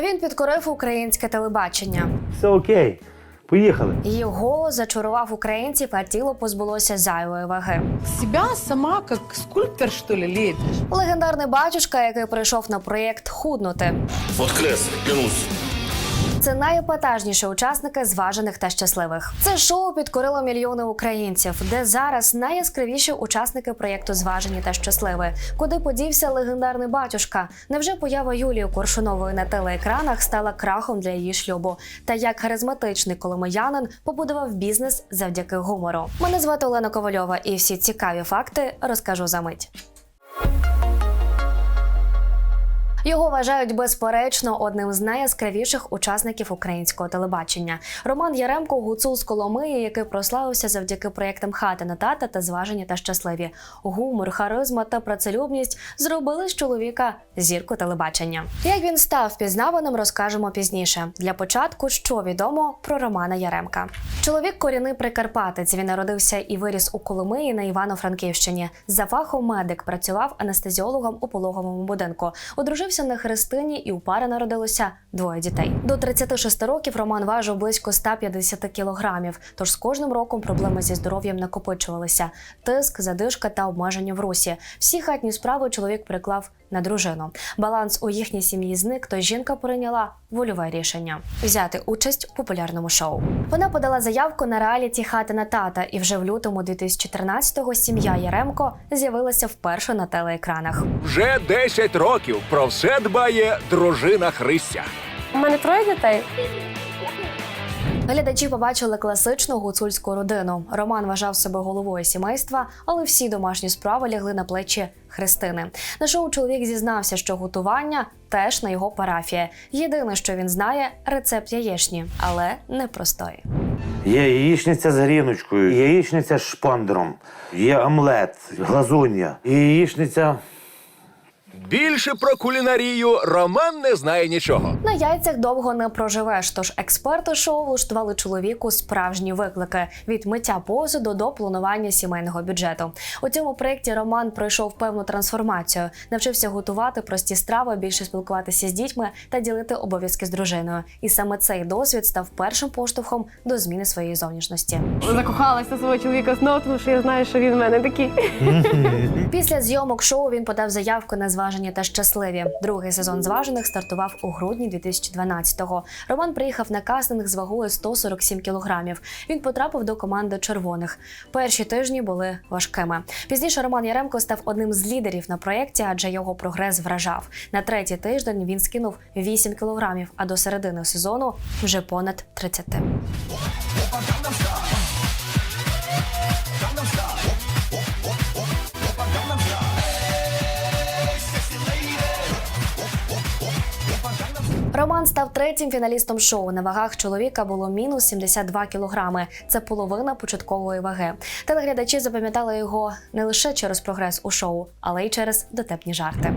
Він підкорив українське телебачення. Все окей. Поїхали. Її голос зачарував українців, а тіло позбулося зайвої ваги. Себя сама як скульптор, що ли, лепишь? Легендарний батюшка, який прийшов на проєкт худнути. Воскрес, клянусь. Це найепатажніші учасники зважених та щасливих. Це шоу підкорило мільйони українців, де зараз найяскравіші учасники проєкту Зважені та щасливі. Куди подівся легендарний батюшка? Невже поява Юлії Коршунової на телеекранах стала крахом для її шлюбу? Та як харизматичний коломиянин побудував бізнес завдяки гумору? Мене звати Олена Ковальова, і всі цікаві факти розкажу за мить. Його вважають безперечно одним з найяскравіших учасників українського телебачення. Роман Яремко гуцул з Коломиї, який прославився завдяки проєктам Хати на тата та зважені та щасливі. Гумор, харизма та працелюбність зробили з чоловіка зірку телебачення. Як він став впізнаваним, розкажемо пізніше. Для початку, що відомо про Романа Яремка. Чоловік корінний прикарпатець. Він народився і виріс у Коломиї на Івано-Франківщині. За фахом медик працював анестезіологом у пологовому будинку. Одружився на Христині, і у пари народилося двоє дітей. До 36 років Роман важив близько 150 кілограмів. Тож з кожним роком проблеми зі здоров'ям накопичувалися: тиск, задишка та обмеження в русі. Всі хатні справи чоловік приклав на дружину. Баланс у їхній сім'ї зник, то жінка прийняла вольове рішення взяти участь у популярному шоу. Вона подала заявку на реаліті хати на тата, і вже в лютому 2013-го сім'я Яремко з'явилася вперше на телеекранах. Вже 10 років про все дбає дружина Христя. У мене троє дітей. Глядачі побачили класичну гуцульську родину. Роман вважав себе головою сімейства, але всі домашні справи лягли на плечі Христини. На шоу чоловік зізнався, що готування теж на його парафії. Єдине, що він знає, рецепт яєшні, але не простої. Є яєчниця з гріночкою, яєчниця з шпандром, є омлет, глазунья, і яєчниця. Більше про кулінарію Роман не знає нічого. На яйцях довго не проживеш, тож експерти шоу влаштували чоловіку справжні виклики від миття посуду до планування сімейного бюджету. У цьому проєкті Роман пройшов певну трансформацію, навчився готувати прості страви, більше спілкуватися з дітьми та ділити обов'язки з дружиною. І саме цей досвід став першим поштовхом до зміни своєї зовнішності. Закохалася свого чоловіка знову, тому що я знаю, що він в мене такий. Після зйомок шоу він подав заявку на зважені та щасливі. Другий сезон зважених стартував у грудні 2012-го. Роман приїхав на кастинг з вагою 147 кілограмів. Він потрапив до команди червоних. Перші тижні були важкими. Пізніше Роман Яремко став одним з лідерів на проєкті, адже його прогрес вражав. На третій тиждень він скинув 8 кілограмів, а до середини сезону вже понад 30. Роман став третім фіналістом шоу. На вагах чоловіка було мінус 72 кілограми. Це половина початкової ваги. Телеглядачі запам'ятали його не лише через прогрес у шоу, але й через дотепні жарти.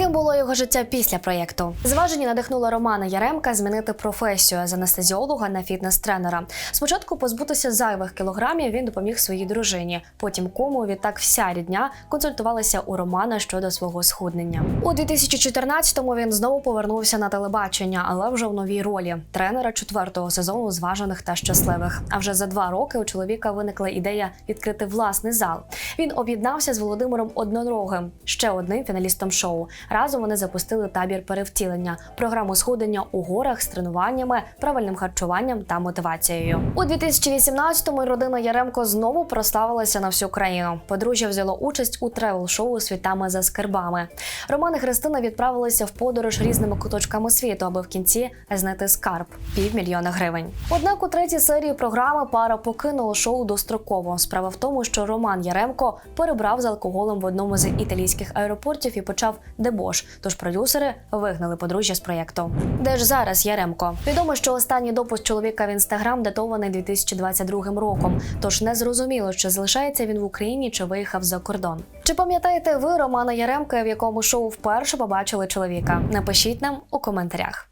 Яким було його життя після проєкту? Зважені надихнуло Романа Яремка змінити професію з анестезіолога на фітнес-тренера. Спочатку позбутися зайвих кілограмів він допоміг своїй дружині. Потім кому відтак вся рідня консультувалася у Романа щодо свого схуднення. У 2014-му він знову повернувся на телебачення, але вже в новій ролі тренера четвертого сезону зважених та щасливих. А вже за два роки у чоловіка виникла ідея відкрити власний зал. Він об'єднався з Володимиром Однорогим, ще одним фіналістом шоу. Разом вони запустили табір перевтілення, програму сходення у горах з тренуваннями, правильним харчуванням та мотивацією. У 2018-му родина Яремко знову прославилася на всю країну. Подружжя взяло участь у тревел-шоу світами за скарбами. Роман і Христина відправилися в подорож різними куточками світу, аби в кінці знайти скарб півмільйона гривень. Однак у третій серії програми пара покинула шоу достроково. Справа в тому, що Роман Яремко перебрав з алкоголем в одному з італійських аеропортів і почав дебош. Тож продюсери вигнали подружжя з проєкту. Де ж зараз Яремко? Відомо, що останній допуск чоловіка в інстаграм датований 2022 роком. Тож не зрозуміло, чи залишається він в Україні чи виїхав за кордон. Чи пам'ятаєте ви Романа Яремка, в якому шоу вперше побачили чоловіка? Напишіть нам у коментарях.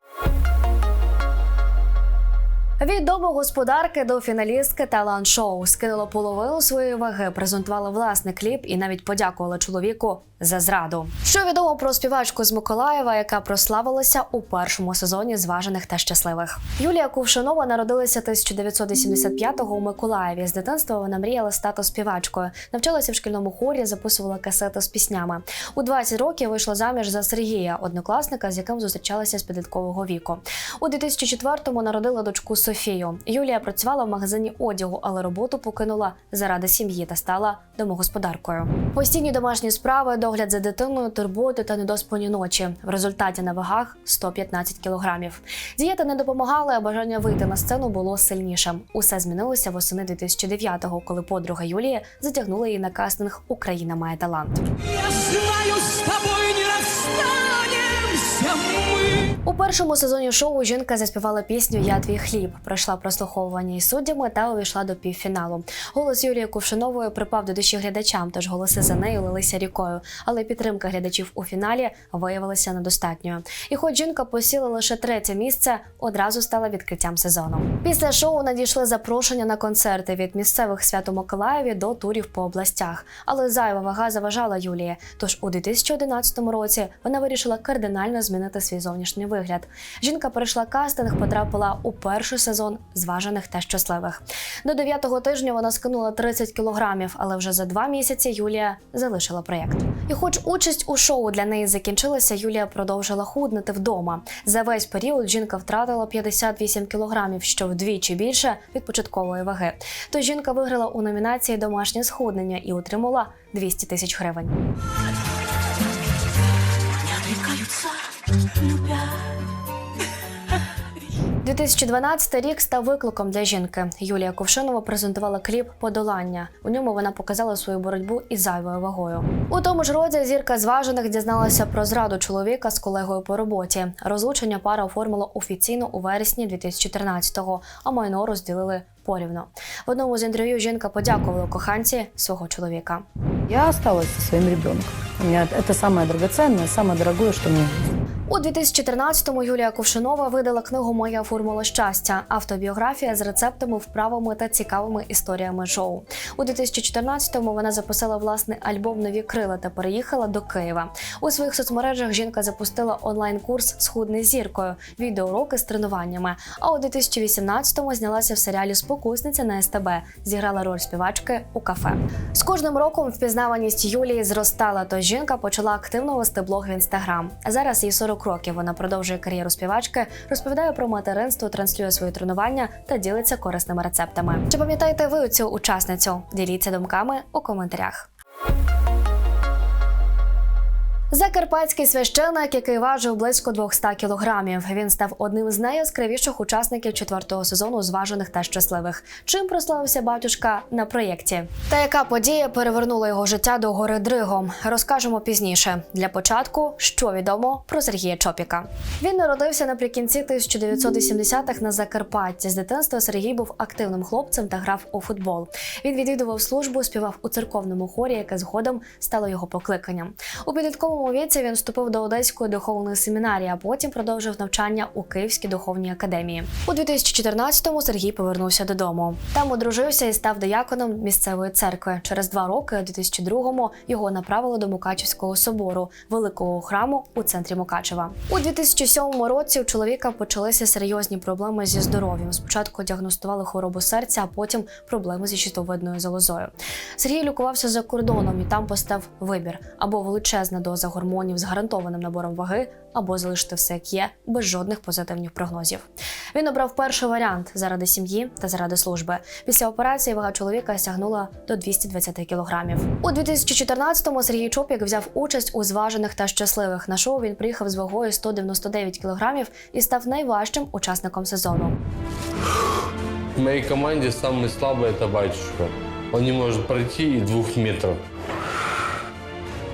Від домогосподарки до фіналістки талант-шоу скинула половину своєї ваги, презентувала власний кліп і навіть подякувала чоловіку за зраду. Що відомо про співачку з Миколаєва, яка прославилася у першому сезоні зважених та щасливих. Юлія Кувшинова народилася 1985-го у Миколаєві. З дитинства вона мріяла стати співачкою, навчалася в шкільному хорі, записувала касети з піснями. У 20 років вийшла заміж за Сергія, однокласника, з яким зустрічалася з підліткового віку. У 2004-му народила дочку Софію. Юлія працювала в магазині одягу, але роботу покинула заради сім'ї та стала домогосподаркою. Постійні домашні справи, догляд за дитиною, турботи та недоспані ночі. В результаті на вагах 115 кілограмів. Дієта не допомагала, а бажання вийти на сцену було сильнішим. Усе змінилося восени 2009-го, коли подруга Юлія затягнула її на кастинг Україна має талант. Я знаю, з тобой У першому сезоні шоу жінка заспівала пісню Я твій хліб, пройшла прослуховування із суддями та увійшла до півфіналу. Голос Юлії Кувшинової припав до душі глядачам, тож голоси за нею лилися рікою. Але підтримка глядачів у фіналі виявилася недостатньою. І хоч жінка посіла лише третє місце, одразу стала відкриттям сезону. Після шоу надійшли запрошення на концерти від місцевих свято Миколаєві до турів по областях. Але зайва вага заважала Юлії. Тож у 2011 році вона вирішила кардинально змінити свій зовнішній вигляд. Жінка перейшла кастинг, потрапила у перший сезон зважених та щасливих. До дев'ятого тижня вона скинула 30 кілограмів, але вже за два місяці Юлія залишила проєкт. І хоч участь у шоу для неї закінчилася, Юлія продовжила худнути вдома. За весь період жінка втратила 58 кілограмів, що вдвічі більше від початкової ваги. Тож жінка виграла у номінації Домашнє схуднення і отримала 200 тисяч гривень. Отрекаются, любя. 2012 рік став викликом для жінки. Юлія Ковшинова презентувала кліп Подолання. У ньому вона показала свою боротьбу із зайвою вагою. У тому ж році зірка зважених дізналася про зраду чоловіка з колегою по роботі. Розлучення пара оформила офіційно у вересні 2013-го, а майно розділили порівно. В одному з інтерв'ю жінка подякувала коханці свого чоловіка. Я со своим ребенком. У меня это самое драгоценное, самое дорогое, что у меня есть. У 2014-му Юлія Ковшинова видала книгу Моя формула щастя автобіографія з рецептами, вправами та цікавими історіями шоу. У 2014-му вона записала власний альбом Нові крила та переїхала до Києва. У своїх соцмережах жінка запустила онлайн-курс Схудний зіркою, відеоуроки з тренуваннями. А у 2018-му знялася в серіалі Спокусниця на СТБ, зіграла роль співачки у кафе. З кожним роком впізнаваність Юлії зростала, тож жінка почала активно вести блог в інстаграм. Зараз їй 40 років. Вона продовжує кар'єру співачки, розповідає про материнство, транслює свої тренування та ділиться корисними рецептами. Чи пам'ятаєте ви цю учасницю? Діліться думками у коментарях. Закарпатський священик, який важив близько 200 кілограмів. Він став одним з найяскравіших учасників четвертого сезону зважених та щасливих. Чим прославився батюшка на проєкті? Та яка подія перевернула його життя до гори Дригом? Розкажемо пізніше. Для початку, що відомо про Сергія Чопіка. Він народився наприкінці 1980-х на Закарпатті. З дитинства Сергій був активним хлопцем та грав у футбол. Він відвідував службу, співав у церковному хорі, яке згодом стало його покликанням. У підлітковому віці він вступив до Одеської духовної семінарії, а потім продовжив навчання у Київській духовній академії. У 2014-му Сергій повернувся додому. Там одружився і став дияконом місцевої церкви. Через два роки, у 2002-му, його направили до Мукачівського собору, великого храму у центрі Мукачева. У 2007 році у чоловіка почалися серйозні проблеми зі здоров'ям. Спочатку діагностували хворобу серця, а потім проблеми зі щитовидною залозою. Сергій лікувався за кордоном і там постав вибір або величезна доза гормонів з гарантованим набором ваги, або залишити все як є, без жодних позитивних прогнозів. Він обрав перший варіант заради сім'ї та заради служби. Після операції вага чоловіка сягнула до 220 кілограмів. У 2014-му Сергій Чопік взяв участь у зважених та щасливих. На шоу він приїхав з вагою 199 кілограмів і став найважчим учасником сезону. В моей команде самый слабый это батюшка. Он не может пройти и двух метров.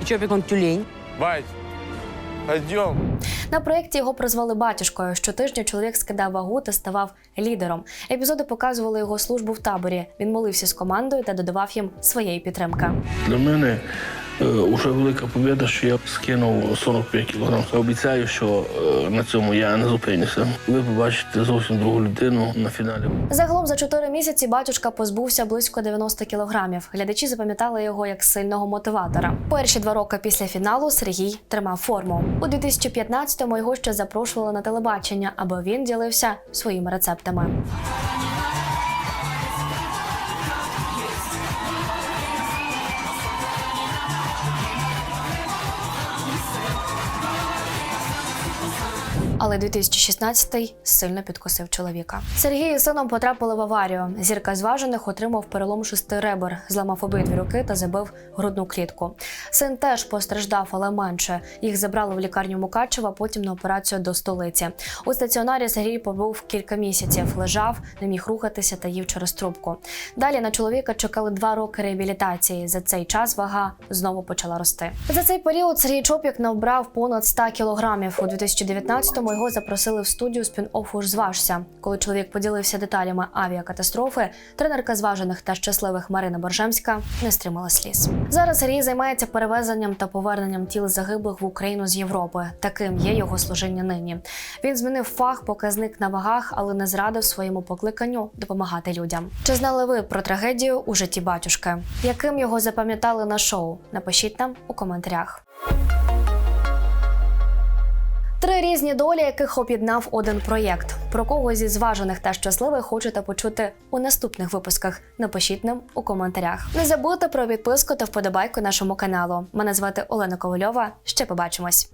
Чопик он тюлень. Бать, пойдем. На проєкті його прозвали батюшкою. Щотижня чоловік скидав вагу та ставав лідером. Епізоди показували його службу в таборі. Він молився з командою та додавав їм своєї підтримки. Для мене Уже велика побіда, що я скинув 45 кг. Обіцяю, що е, на цьому я не зупинюся. Ви побачите зовсім другу людину на фіналі. Загалом за 4 місяці батюшка позбувся близько 90 кілограмів. Глядачі запам'ятали його як сильного мотиватора. Перші два роки після фіналу Сергій тримав форму. У 2015-му його ще запрошували на телебачення, аби він ділився своїми рецептами. Але 2016-й сильно підкосив чоловіка. Сергій із сином потрапили в аварію. Зірка зважених отримав перелом шести ребер, зламав обидві руки та забив грудну клітку. Син теж постраждав, але менше. Їх забрали в лікарню Мукачева, потім на операцію до столиці. У стаціонарі Сергій побув кілька місяців, лежав, не міг рухатися та їв через трубку. Далі на чоловіка чекали два роки реабілітації. За цей час вага знову почала рости. За цей період Сергій Чопік набрав понад 100 кілограмів. У 2019-му його запросили в студію спін-оффу «Зважся». Коли чоловік поділився деталями авіакатастрофи, тренерка зважених та щасливих Марина Боржемська не стримала сліз. Зараз Сергій займається перевезенням та поверненням тіл загиблих в Україну з Європи. Таким є його служіння нині. Він змінив фах, показник на вагах, але не зрадив своєму покликанню допомагати людям. Чи знали ви про трагедію у житті батюшки? Яким його запам'ятали на шоу? Напишіть нам у коментарях. Три різні долі, яких об'єднав один проєкт. Про кого зі зважених та щасливих хочете почути у наступних випусках? Напишіть нам у коментарях. Не забудьте про підписку та вподобайку нашому каналу. Мене звати Олена Ковальова. Ще побачимось.